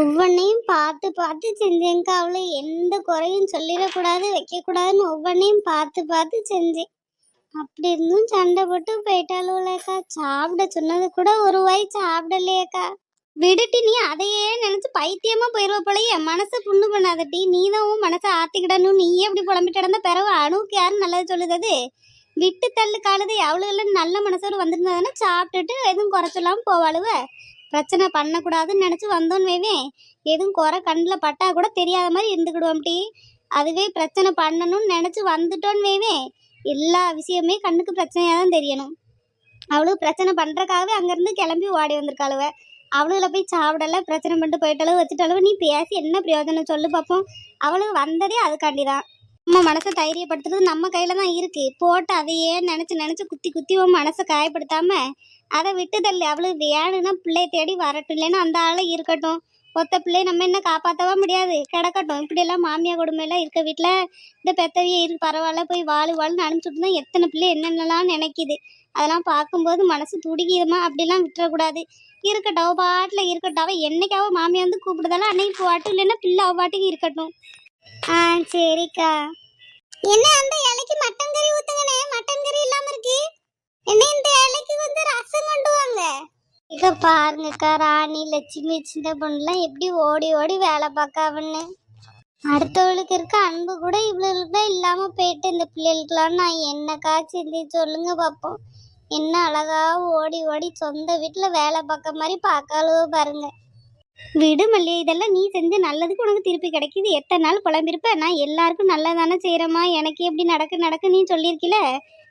ஒவ்வொன்றையும் பார்த்து பார்த்து செஞ்சேங்க்கா அவளை எந்த குறையும் சொல்லிடக்கூடாது வைக்கக்கூடாதுன்னு ஒவ்வொன்றையும் பார்த்து பார்த்து செஞ்சேன். அப்படி இருந்தும் சண்டை போட்டு போயிட்டாளுவலக்கா சாப்பிட சொன்னது கூட ஒரு வாய் சாப்பிடலையேக்கா விடுட்டி நீ அதையே நினைச்சு பைத்தியமா போயிருவ போலயே. மனசை புண்ணு பண்ணாதட்டி நீ தான் உன் மனசை ஆத்திக்கிடணும். நீயே இப்படி புலம்பிட்டு கிடந்த? பிறகு அணுக்கு யாரும் நல்லது சொல்லுதது? விட்டு தள்ளு காலது அவளுகள் நல்ல மனசோடு வந்திருந்தாதானே சாப்பிட்டுட்டு எதுவும் குறைச்சலாம போவாளுவ? பிரச்சனை பண்ணக்கூடாதுன்னு நினச்சி வந்தோன்னு வைவேன் எதுவும் குறை கண்ணில் பட்டா கூட தெரியாத மாதிரி இருந்துக்கிடுவோம்டி அதுவே பிரச்சனை பண்ணணும்னு நினச்சி வந்துட்டோன்னு வைவேன் எல்லா விஷயமே கண்ணுக்கு பிரச்சனையாக தான் தெரியணும். அவளுக்கு பிரச்சனை பண்ணுறக்காகவே அங்கேருந்து கிளம்பி ஓடி வந்திருக்காளுவ. அவளுகளை போய் சாப்பிடல பிரச்சனை பண்ணிட்டு போயிட்டாலும் வச்சுட்டாலும் நீ பேசி என்ன பிரயோஜனம்? சொல்லு பார்ப்போம் அவளுக்கு வந்ததே அதுக்காண்டி தான். நம்ம மனசை தைரியப்படுத்துறது நம்ம கையில தான் இருக்கு. போட்டு அதையே நினைச்சு நினைச்சு குத்தி குத்தி உன் மனசை காயப்படுத்தாம அதை விட்டு தள்ளு. அவளுக்கு வேணும்னா பிள்ளைய தேடி வரட்டும். இல்லைன்னா அந்த ஆளை இருக்கட்டும். ஒத்த பிள்ளைய நம்ம என்ன காப்பாற்றவா முடியாது. கிடக்கட்டும். இப்படியெல்லாம் மாமியா கொடுமையெல்லாம் இருக்க வீட்டில் இந்த பெத்தவிய இருக்கு பரவாயில்ல போய் வாழு வாழுன்னு அனுப்பிச்சுட்டு தான் எத்தனை பிள்ளை என்னென்னலாம் நினைக்குது. அதெல்லாம் பார்க்கும்போது மனசு துடிக்குதுமா? அப்படிலாம் விட்டுறக்கூடாது. இருக்கட்டும். பாட்டில் இருக்கட்டும். அவள் என்னைக்காவோ மாமியா வந்து கூப்பிடுதாலும் அன்னைக்கு பாட்டும். இல்லைன்னா பிள்ளை அவ பாட்டுக்கு இருக்கட்டும். ஆ சரிக்கா. என்ன அந்த இலைக்கு மட்டன் கறி ஊத்துங்கனே மட்டன் கறி இல்லாம இருக்கு. என்ன இந்த இலைக்கு வந்து ரசம் கொண்டு வாங்க? இங்க பாருங்கக்கா ராணி லட்சுமி சின்ன பொண்ணுலாம் எப்படி ஓடி ஓடி வேலை பார்க்காவன்னு அடுத்தவளுக்கு இருக்க அன்பு கூட இவ்வளவுக்கு தான் இல்லாம போயிட்டு இந்த பிள்ளைகளுக்கெல்லாம் நான் என்னக்கா செஞ்சு சொல்லுங்க பார்ப்போம் என்ன அழகா ஓடி ஓடி சொந்த வீட்டுல வேலை பார்க்க மாதிரி பார்க்காளவோ பாருங்க. விடு மல்லி இதெல்லாம் நீ செஞ்ச நல்லதுக்கு உனக்கு திருப்பி கிடைக்குது. எத்தனை நாள் புலம்பிருப்ப? நான் எல்லாருக்கும் நல்லதானே செய்கிறேம்மா எனக்கு எப்படி நடக்கு நடக்கு நீ சொல்லியிருக்கில?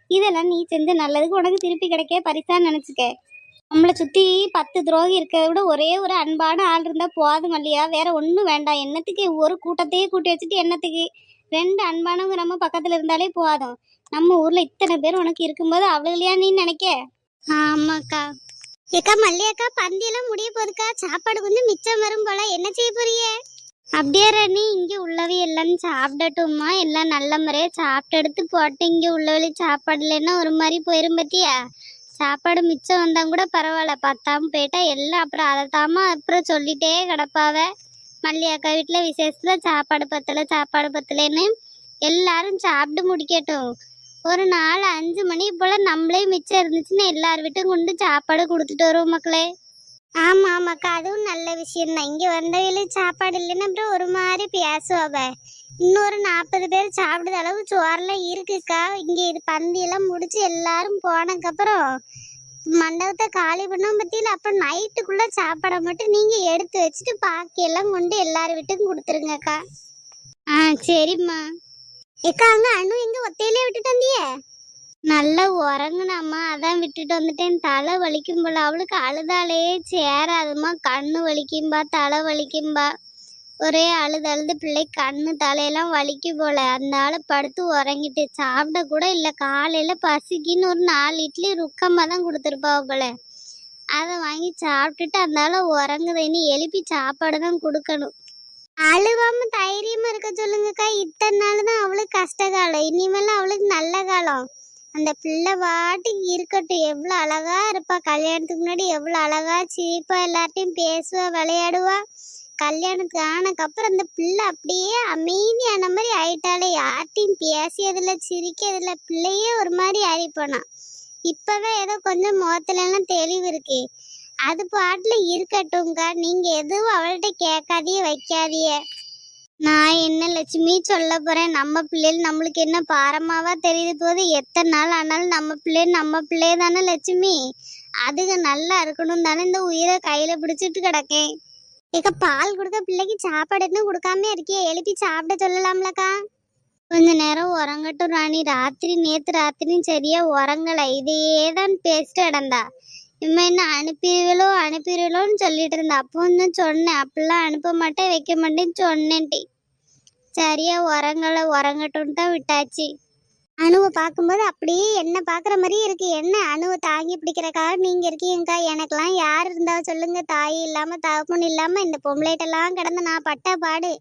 இதெல்லாம் நீ செஞ்ச நல்லதுக்கு உனக்கு திருப்பி கிடைக்க பரிசான்னு நினச்சிக்க. நம்மளை சுற்றி பத்து துரோகி இருக்கிறத விட ஒரே ஒரு அன்பான ஆள் இருந்தால் போதும் இல்லையா வேற ஒன்றும் வேண்டாம். என்னத்துக்கு ஒரு கூட்டத்தையே கூட்டி வச்சுட்டு என்னத்துக்கு? ரெண்டு அன்பானவங்க நம்ம பக்கத்தில் இருந்தாலே போதும். நம்ம ஊரில் இத்தனை பேர் உனக்கு இருக்கும்போது அவளுகளையா நீ நினைக்க? ஆமாக்கா. ஏக்கா மல்லியாக்கா பந்தியெல்லாம் முடிய போதுக்கா. சாப்பாடு கொஞ்சம் மிச்சம் வரும் போல. என்ன செய்ய போறிய அப்படியே ரணி இங்கே உள்ளவே எல்லாம் சாப்பிடட்டுமா எல்லாம் நல்ல முறையாக சாப்பிட்டு எடுத்து போட்டு இங்கே உள்ளவழி சாப்பாடு இல்லைன்னா ஒரு மாதிரி போயிரும் பத்தியா? சாப்பாடு மிச்சம் வந்தால் கூட பரவாயில்ல. பத்தாம போயிட்டா எல்லாம் அப்புறம் அதை தாமா அப்புறம் சொல்லிட்டே கிடப்பாவ. மல்லியாக்கா வீட்டில் விசேஷத்தில் சாப்பாடு பத்தலை சாப்பாடு பத்தலைன்னு எல்லாரும் சாப்பிட்டு முடிக்கட்டும். ஒரு நாலு அஞ்சு மணி போல நம்மளே மிச்சம் இருந்துச்சுன்னா எல்லார் வீட்டும் கொண்டு சாப்பாடு கொடுத்துட்டு வருவோம் மக்களே. ஆமா ஆமாக்கா. அதுவும் நல்ல விஷயம் தான். இங்க வந்தவையில சாப்பாடு இல்லைன்னா அப்புறம் ஒரு மாதிரி பேசுவாவ இன்னொரு நாற்பது பேர் சாப்பிடுற அளவு சோறெல்லாம் இருக்குக்கா. இங்க இது பந்தியெல்லாம் முடிச்சு எல்லாரும் போனதுக்கப்புறம் மண்டபத்தை காலி பண்ணோம் பத்தியில அப்ப நைட்டுக்குள்ள சாப்பாடை மட்டும் நீங்க எடுத்து வச்சுட்டு பாக்கியெல்லாம் கொண்டு எல்லார் வீட்டுக்கும் கொடுத்துருங்கக்கா. ஆ சரிம்மா. ஏக்கா அங்க அனு எங்க ஒத்தையிலே விட்டுட்டு வந்தியே? நல்லா உறங்குனாம்மா. அதான் விட்டுட்டு வந்துட்டேன். தலை வலிக்கும் போல. அவளுக்கு அழுதாலே சேராதும்மா. கண்ணு வலிக்கும்பா தலை வலிக்கும்பா. ஒரே அழுது அழுது பிள்ளை கண்ணு தலையெல்லாம் வலிக்கும் போல. அந்த படுத்து உறங்கிட்டு. சாப்பிட கூட இல்லை. காலையில பசிக்குன்னு ஒரு நாலு இட்லி ருக்கமாக தான் கொடுத்துருப்பா போல. அதை வாங்கி சாப்பிட்டுட்டு அந்த ஆளை இனி எழுப்பி சாப்பாடு தான் கொடுக்கணும். அழுவாம தைரியமா இருக்க சொல்லுங்கக்கா. இத்தனை நாள் தான் அவளுக்கு கஷ்ட காலம். இனிமேல் அவளுக்கு நல்ல காலம். அந்த பிள்ளை வாட்டி இருக்கட்டும். எவ்வளோ அழகா இருப்பா. கல்யாணத்துக்கு முன்னாடி எவ்வளோ அழகா சிரிப்பா எல்லார்ட்டையும் பேசுவா விளையாடுவா. கல்யாணத்துக்கு ஆனதுக்கப்புறம் அந்த பிள்ளை அப்படியே அமைதியான மாதிரி ஆயிட்டாலே யார்ட்டையும் பேசியதில்ல சிரிக்கிறதில்ல பிள்ளையே ஒரு மாதிரி ஆறிப்போனா இப்போவே ஏதோ கொஞ்சம் முகத்துலலாம் தெளிவு இருக்கு. அது பாட்டுல இருக்கட்டும்க்கா. நீங்க எதுவும் அவள்கிட்ட கேட்காதீங்க வைக்காதிய நான் என்ன லட்சுமி சொல்ல போறேன்? நம்ம பிள்ளைகள் நம்மளுக்கு என்ன பாரமாவா தெரியுது போது எத்தனை நாள் ஆனாலும் நம்ம பிள்ளை நம்ம பிள்ளை தானே லட்சுமி. அதுங்க நல்லா இருக்கணும் தானே இந்த உயிரை கையில பிடிச்சிட்டு கிடக்கேன். ஏக்கா பால் கொடுக்க பிள்ளைக்கு சாப்பாடு என்ன கொடுக்காம இருக்கியே. எழுப்பி சாப்பிட சொல்லலாம்லக்கா. கொஞ்ச நேரம் உறங்கட்டும் ராணி. ராத்திரி நேத்து ராத்திரியும் சரியா உறங்கல. இதையே தான் பேசிட்டு இடந்தா இம்மா என்ன அனுப்பிடுவலோ அனுப்பிடுவலோன்னு சொல்லிட்டு இருந்தா அப்போ தான் சொன்னேன் அப்படிலாம் அனுப்ப மாட்டேன் வைக்க மாட்டேன்னு சொன்னேன்டி சரியா உறங்கல உறங்கட்டும் தான் விட்டாச்சு அணுவை பார்க்கும்போது அப்படியே என்ன பார்க்குற மாதிரியே இருக்கு. என்ன அணுவை தாங்கி பிடிக்கிறக்காக நீங்க இருக்கீங்கக்கா? எனக்கெல்லாம் யார் இருந்தா சொல்லுங்க. தாய் இல்லாம தகப்பன் இல்லாம இந்த பொம்பளைட்டெல்லாம் கிடந்து நான் பட்ட பாடு.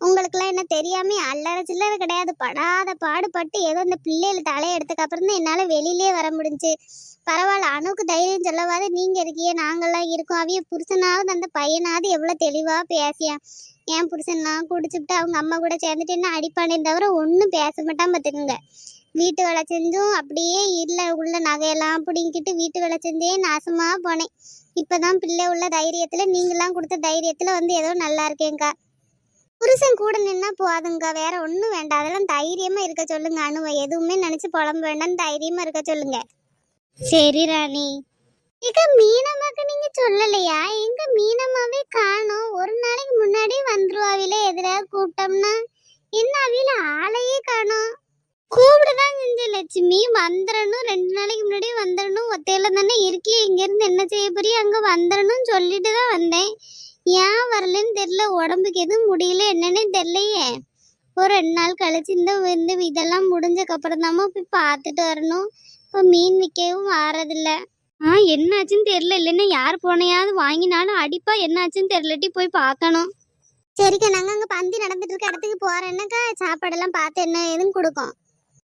உங்களுக்குலாம் என்ன தெரியாம? அல்லற சில்லற கிடையாது. படாத பாடுபட்டு ஏதோ இந்த பிள்ளைகள் தலையை எடுத்ததுக்கு அப்புறம் தான் என்னால வெளியிலே வர முடிஞ்சுச்சு பரவாயில்ல அணுக்கு தைரியம் சொல்லவாது. நீங்க இருக்கியே நாங்கள்லாம் இருக்கோம். அவிய புருஷனாவது அந்த பையனாவது எவ்வளவு தெளிவா பேசியா? என் புருஷன்லாம் குடிச்சுட்டு அவங்க அம்மா கூட சேர்ந்துட்டு என்ன அடிப்பானே தவிர ஒன்றும் பேச மாட்டான் பார்த்துக்குங்க வீட்டு வேலை செஞ்சும் அப்படியே இல்லை உள்ள நகையெல்லாம் பிடிங்கிட்டு வீட்டு வேலை செஞ்சே நாசமா போனேன். இப்பதான் பிள்ளை உள்ள தைரியத்துல நீங்களாம் கொடுத்த தைரியத்துல வந்து ஏதோ நல்லா இருக்கேங்க்கா புருஷன் கூட நின்னா போதுங்கக்கா வேற ஒன்றும் வேண்டாம். அதெல்லாம் தைரியமா இருக்க சொல்லுங்க அணுவை எதுவுமே நினைச்சு புலம்ப வேண்டாம் தைரியமா இருக்க சொல்லுங்க. சரி ராணி. இக்க மீனம்மாக்கு நீங்க சொல்லலையா? எங்க மீனம்மாவே காணோம். ஒரு நாளைக்கு முன்னாடி வந்துருவாவில எதிராக கூப்பிட்டோம்னா என்ன அவில ஆளையே காணோம். கூப்பிடதான் செஞ்ச லட்சுமி. வந்துடணும் ரெண்டு நாளைக்கு முன்னாடி வந்துடணும் ஒத்தையில தானே இருக்கியே இங்கேருந்து என்ன செய்ய போறிய அங்க வந்துடணும் சொல்லிட்டு தான் வந்தேன். ஏன் வரலன்னு தெரியல. உடம்புக்கு எதுவும் முடியல. என்னன்னு தெரியலையே. ஒரு ரெண்டு நாள் கழிச்சு இந்த இந்த இதெல்லாம் முடிஞ்சக்கப்புறம் தாம்மா போய் பார்த்துட்டு வரணும். இப்போ மீன் விற்கவும் வாரதில்ல. ஆ என்னாச்சுன்னு தெரியல. இல்லைன்னா யார் போனையாவது வாங்கினாலும் அடிப்பா. என்னாச்சுன்னு தெரியலட்டி போய் பார்க்கணும். சரிக்கா நாங்கள் அங்கே பந்தி நடந்துட்டு இருக்க இடத்துக்கு போகிறேன்னாக்கா சாப்பாடெல்லாம் பார்த்து என்ன ஏதுன்னு கொடுக்கும்.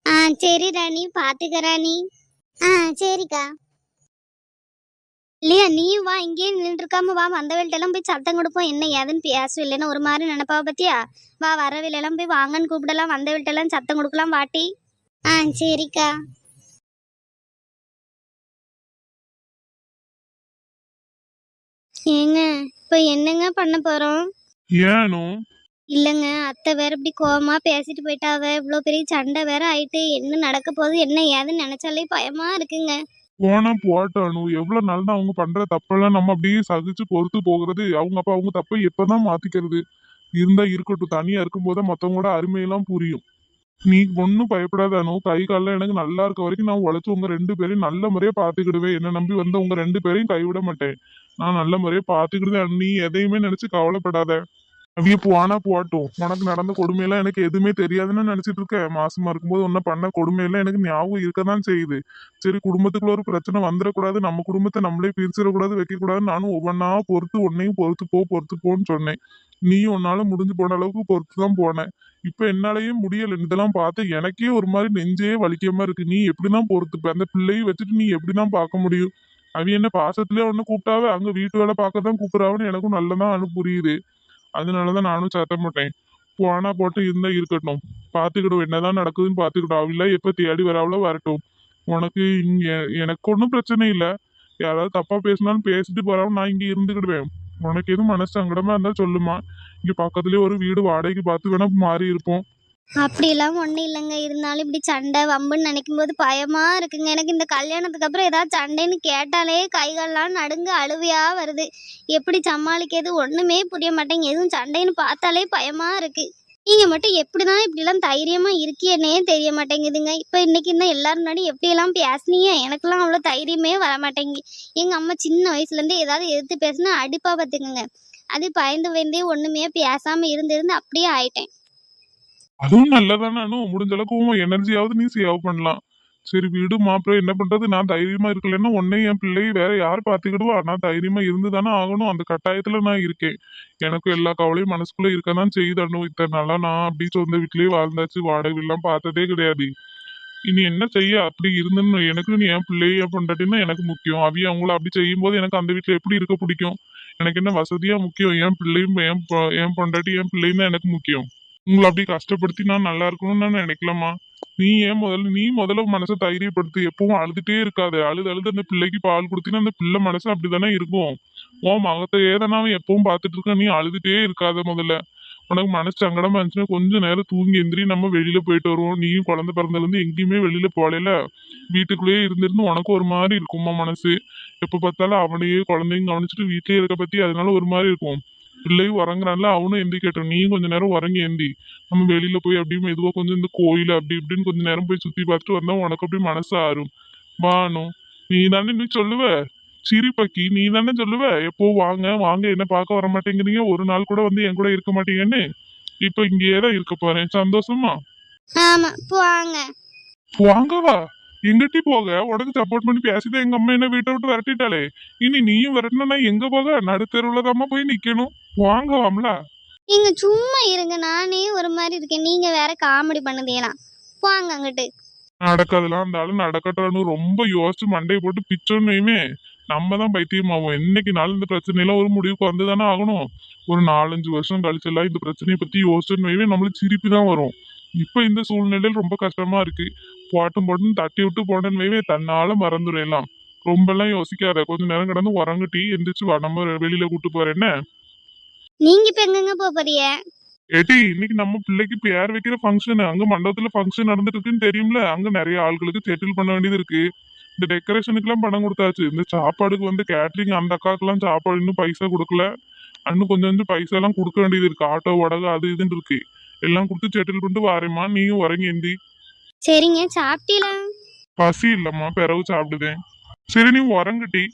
ஆ சரி ராணி பார்த்துக்க ராணி. ஆ சரிக்கா. இல்லையா நீ வா இங்கேயே நின்றுருக்காம வா வந்தவள்கிட்ட எல்லாம் போய் சத்தம் கொடுப்போம். என்ன ஏதுன்னு பேசும் இல்லைன்னு ஒரு மாதிரி நினைப்பா பத்தியா? வா வரவில்லை எல்லாம் போய் வாங்கன்னு கூப்பிடலாம் வந்தவள்கிட்ட எல்லாம் சத்தம் கொடுக்கலாம் வாட்டி. ஆ சரிக்கா. ஏங்க இப்போ என்னங்க பண்ண போறோம்? ஏனும் இல்லைங்க அத்தை வேற இப்படி கோவமா பேசிட்டு போயிட்டாவ. இவ்வளோ பெரிய சண்டை வேற ஆயிட்டு என்ன நடக்க போகுது என்ன ஏதுன்னு நினைச்சாலே பயமா இருக்குங்க. போனா போட்டானு எவ்வளவு நாள் தான் அவங்க பண்ற தப்பெல்லாம் நம்ம அப்படியே சகிச்சு பொறுத்து போகிறது அவங்க அப்ப அவங்க தப்பை எப்பதான் மாத்திக்கிறது? இருந்தா இருக்கட்டும் தனியா இருக்கும்போது மத்தவங்களோட அருமையெல்லாம் புரியும். நீ ஒன்னும் பயப்படாத அனு கை காலில் எனக்கு நல்லா இருக்க வரைக்கும் நான் உழைச்சு உங்க ரெண்டு பேரையும் நல்ல முறையா பாத்துக்கிடுவேன் என்ன நம்பி வந்த உங்க ரெண்டு பேரையும் கைவிட மாட்டேன். நான் நல்ல முறையா பாத்துக்கிடுவேன் நீ எதையுமே நினைச்சு கவலைப்படாத. அவிய போனா போட்டும் உனக்கு நடந்த கொடுமையெல்லாம் எனக்கு எதுவுமே தெரியாதுன்னு நினைச்சிட்டு இருக்க மாசமா இருக்கும்போது ஒன்னும் பண்ண கொடுமையெல்லாம் எனக்கு ஞாபகம் இருக்கதான் செய்யுது. சரி குடும்பத்துக்குள்ள ஒரு பிரச்சனை வந்துடக்கூடாது. நம்ம குடும்பத்தை நம்மளே பிரிச்சிடக்கூடாது வைக்கக்கூடாது நானும் ஒவ்வொன்றா பொறுத்து உன்னையும் பொறுத்து போ பொறுத்து போன்னு சொன்னேன். நீ உன்னால முடிஞ்சு போன அளவுக்கு பொறுத்து தான் போனேன். இப்ப என்னாலயே முடியல. இதெல்லாம் பார்த்து எனக்கே ஒரு மாதிரி நெஞ்சே வலிக்காம இருக்கு. நீ எப்படிதான் பொறுத்துப்ப? அந்த பிள்ளையை வச்சுட்டு நீ எப்படிதான் பார்க்க முடியும்? அவ என்ன பாசத்திலே ஒன்னு கூப்பிட்டாவே அங்க வீட்டு வேலை பார்க்க தான் கூப்பிடுறாவன்னு எனக்கும் நல்லதான் அனு அதனால தான் நானும் சத்தம் போட்டேன். போனா போட்டு இருந்தா இருக்கட்டும். பாத்துக்கிடும் என்னதான் நடக்குதுன்னு பாத்துக்கிடும் அவள எப்ப தேடி வராவளோ வரட்டும். உனக்கு இங்க எனக்கு ஒன்றும் பிரச்சனை இல்லை. யாராவது தப்பா பேசினாலும் பேசிட்டு போறாவும் நான் இங்க இருந்துக்கிடுவேன். உனக்கு எதுவும் மனசு சங்கடமா இருந்தா சொல்லுமா. இங்க பக்கத்துலயே ஒரு வீடு வாடகைக்கு பார்த்து வேணா மாறி இருப்போம். அப்படிலாம் ஒன்றும் இல்லைங்க. இருந்தாலும் இப்படி சண்டை வம்புன்னு நினைக்கும் போது பயமா இருக்குங்க. எனக்கு இந்த கல்யாணத்துக்கு அப்புறம் ஏதாவது சண்டைன்னு கேட்டாலே கைகால்லாம் நடுங்க அழுவையா வருது. எப்படி சமாளிக்கிறது ஒண்ணுமே புரிய மாட்டேங்க எதுவும் சண்டைன்னு பார்த்தாலே பயமா இருக்கு. நீங்க மட்டும் எப்படிதான் இப்படிலாம் தைரியமா இருக்கியனே தெரிய மாட்டேங்குதுங்க. இப்ப இன்னைக்கு இருந்தா எல்லாரும் முன்னாடி எப்படியெல்லாம் பேசுனீங்க? எனக்கெல்லாம் அவ்வளவு தைரியமே வர மாட்டேங்குது எங்க அம்மா சின்ன வயசுலேருந்தே ஏதாவது எதிர்த்து பேசினா அடிப்பா பார்த்துக்குங்க. அது பயந்து பயந்தே ஒண்ணுமே பேசாம இருந்து இருந்து அப்படியே ஆயிட்டேன். அதுவும் நல்லதானே அனு? முடிஞ்ச அளவுக்கு உன் எனர்ஜியாவது நீ சேவ் பண்ணலாம். சரி வீடு மாப்பிள்ளை என்ன பண்றது? நான் தைரியமா இருக்கலைன்னா உன்னை என் பிள்ளையை வேற யார் பாத்துக்கிடுவா நான் தைரியமா இருந்து தானே ஆகணும். அந்த கட்டாயத்துல நான் இருக்கேன். எனக்கு எல்லா கவலையும் மனசுக்குள்ள இருக்கதான் செய்யுது அனு. இத்தனை நாளா நான் அப்படி சொந்த வீட்லயே வாழ்ந்தாச்சு. வாடகை எல்லாம் பார்த்ததே கிடையாது. இனி என்ன செய்ய? அப்படி இருந்துன்னு எனக்கு நீ என் பிள்ளைய என் பொண்டாட்டின்னா எனக்கு முக்கியம். அவிய அவங்கள அப்படி செய்யும் போது எனக்கு அந்த வீட்டுல எப்படி இருக்க பிடிக்கும்? எனக்கு என்ன வசதியா முக்கியம்? என் பிள்ளையும் என் பொ- என் பொண்டாட்டி என் பிள்ளையும் தான் எனக்கு முக்கியம். உங்களை அப்படி கஷ்டப்படுத்தி நான் நல்லா இருக்கணும்னு நான் நினைக்கலாமா நீ ஏன் முதல்ல நீ முதல்ல மனசை தைரியப்படுத்து. எப்பவும் அழுதுட்டே இருக்காது. அழுது அழுது அந்த பிள்ளைக்கு பால் கொடுத்தீங்கன்னா அந்த பிள்ளை மனசு அப்படிதானே இருக்கும். உன் மகத்தையே தானே அவன் எப்பவும் பார்த்துட்டு இருக்க நீ அழுதுட்டே இருக்காத முதல்ல. உனக்கு மனசு சங்கடமா இருந்துச்சுன்னா கொஞ்ச நேரம் தூங்கி எந்திரி நம்ம வெளியில போயிட்டு வருவோம். நீயும் குழந்தை பிறந்தலேருந்து எங்கேயுமே வெளியில போகல வீட்டுக்குள்ளேயே இருந்திருந்து உனக்கு ஒரு மாதிரி இருக்கும்மா மனசு. எப்போ பார்த்தாலும் அவனையே குழந்தையும் கவனிச்சுட்டு வீட்டிலேயே இருக்க பத்தி அதனால ஒரு மாதிரி இருக்கும். பிள்ளையும் உறங்குறான்ல அவனும் எந்திரிக்கட்டும் நீயும் கொஞ்ச நேரம் உறங்கி எந்தி. நம்ம வெளியில போய் அப்படியே மெதுவா கொஞ்சம் இந்த கோயில் அப்படி இப்படின்னு கொஞ்ச நேரம் போய் சுத்தி பார்த்துட்டு வந்தா உனக்கு அப்படியே மனசு ஆறும். வானு நீ தானே நீ சொல்லுவ? சிரி பக்கி நீ தானே சொல்லுவ? எப்போ வாங்க வாங்க என்ன பார்க்க வர மாட்டேங்கிறீங்க? ஒரு நாள் கூட வந்து என் கூட இருக்க மாட்டீங்கன்னு? இப்ப இங்கேயே தான் இருக்க போறேன். சந்தோஷமா? ஆமா போவாங்க வாங்கவா எங்கிட்டி போக உனக்கு சப்போர்ட் பண்ணி பேசிதான் எங்க அம்மா என்ன வீட்டை விட்டு விரட்டிட்டாளே. இனி நீயும் விரட்டினா எங்க போக? நடுத்தெருவுல போய் நிக்கணும். வாங்கவாம்ல நீங்க சும்மா இருங்க நானே ஒரு மாதிரி இருக்கேன். நீங்க வேற காமெடி பண்ணுதேலாம் போங்க அங்கிட்டு. நடக்காதெல்லாம் அந்த ஆளு நடக்கட்டான்னு ரொம்ப யோசிச்சு மண்டையை போட்டு பிச்சோன்னு வையுமே நம்ம தான் பைத்தியமாவோம். என்னைக்கு நாள் இந்த பிரச்சனையெல்லாம் ஒரு முடிவுக்கு வந்து தானே ஆகணும்? ஒரு நாலஞ்சு வருஷம் கழிச்செல்லாம் இந்த பிரச்சனையை பத்தி யோசிச்சுன்னு நம்மளுக்கு சிரிப்பு தான் வரும். இப்போ இந்த சூழ்நிலையில் ரொம்ப கஷ்டமா இருக்கு. பாட்டும் போட்டும் தட்டி விட்டு போனேன்னு வைவே தன்னால மறந்துடும் எல்லாம். ரொம்ப எல்லாம் யோசிக்காத கொஞ்ச நேரம் கிடந்து உறங்கட்டி எந்திரிச்சு வா நம்ம வெளியில கூட்டு போறேன் என்ன? நீங்க இப்ப எங்கெங்க போறீங்க? ஏட்டி இன்னைக்கு நம்ம பிள்ளைக்கு பேர் வைக்கிற ஃபங்க்ஷன் அங்க மண்டபத்துல ஃபங்க்ஷன் நடந்துட்டு இருக்குன்னு தெரியும்ல? அங்க நிறைய ஆட்களுக்கு செட்டில் பண்ண வேண்டியது இருக்கு. இந்த டெக்கரேஷனுக்குலாம் பணம் கொடுத்தாச்சு. இந்த சாப்பாடுக்கு வந்து கேட்டரிங் அந்த அக்காக்கெல்லாம் சாப்பாடு இன்னும் பைசா கொடுக்கல. இன்னும் கொஞ்சம் கொஞ்சம் பைசா எல்லாம் கொடுக்க வேண்டியது இருக்கு. ஆட்டோ வடகை அது இதுன்னு இருக்கு. எல்லாம் கொடுத்து செட்டில் பண்ணிட்டு வாரேம்மா. நீயும் உறங்கி எந்தி. சரிங்க சாப்பிட்டீங்களா? பசி இல்லம்மா பிறகு சாப்பிடுதேன். சரி நீ உறங்குட்டி